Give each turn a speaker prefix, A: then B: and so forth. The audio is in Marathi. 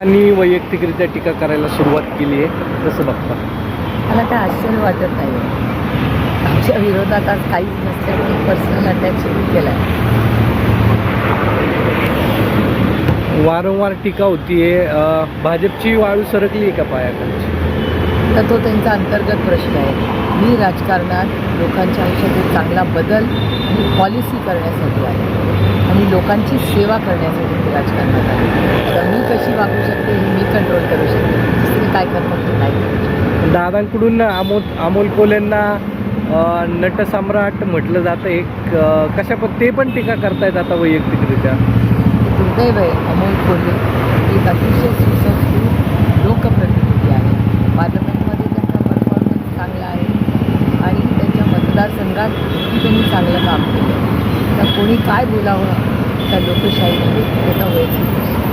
A: आणि वैयक्तिकरित्या टीका करायला सुरुवात केली आहे. कसं बघता?
B: मला काय आश्चर्य वाटत नाही. आमच्या विरोधात आज काहीच नसल्यामुळे पर्सनल अटॅक सुरू केला
A: वारंवार टीका होतीये. अं, भाजपची वाळू सरकली आहे का पायाखालची?
B: तर तो त्यांचा अंतर्गत प्रश्न आहे. मी राजकारणात लोकांच्या आयुष्यात एक चांगला बदल आणि पॉलिसी करण्यासाठी आहे. आणि लोकांची सेवा करण्यासाठी मी राजकारणात आहे. कशी वागू शकते हे मी कंट्रोल करू शकते. दुसरे काय करतात ते नाही.
A: दादांकडून अमोल अमोल कोलेंना अं, नटसम्राट म्हटलं जातं एक अं, कशा पण ते पण टीका करतायत आता वैयक्तिकरित्या?
B: दुर्दैव आहे अमोल कोल्हे एक अतिशय सुसंस्कृत लोकप्रतिनिधी आहे. पार्लमेंटमध्ये त्यांचा परफॉर्मन्स चांगला आहे आणि त्यांच्या मतदारसंघात किती त्यांनी चांगलं काम केलं. तर कोणी काय बोलावं त्या लोकशाहीमध्ये त्याचा वैयक्तिक प्रश्न.